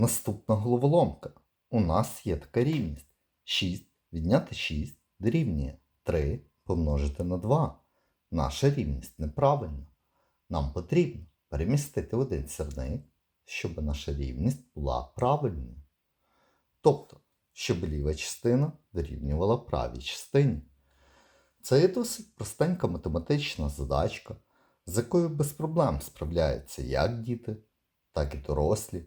Наступна головоломка. У нас є така рівність. 6 відняти 6 дорівнює 3 помножити на 2. Наша рівність неправильна. Нам потрібно перемістити один сірник, щоб наша рівність була правильною. Тобто, щоб ліва частина дорівнювала правій частині. Це є досить простенька математична задачка, з якою без проблем справляються як діти, так і дорослі.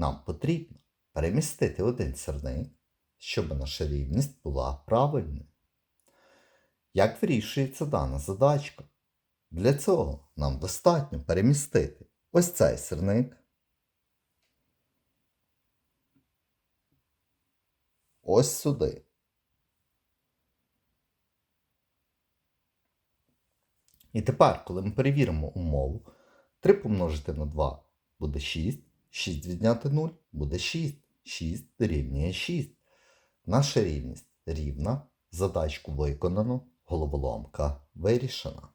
Нам потрібно перемістити один сірник, щоб наша рівність була правильною. Як вирішується дана задачка? Для цього нам достатньо перемістити ось цей сірник, ось сюди. І тепер, коли ми перевіримо умову, 3 помножити на 2 буде 6, 6 відняти 0 буде 6, 6 дорівнює 6. Наша рівність рівна, задачку виконано, головоломка вирішена.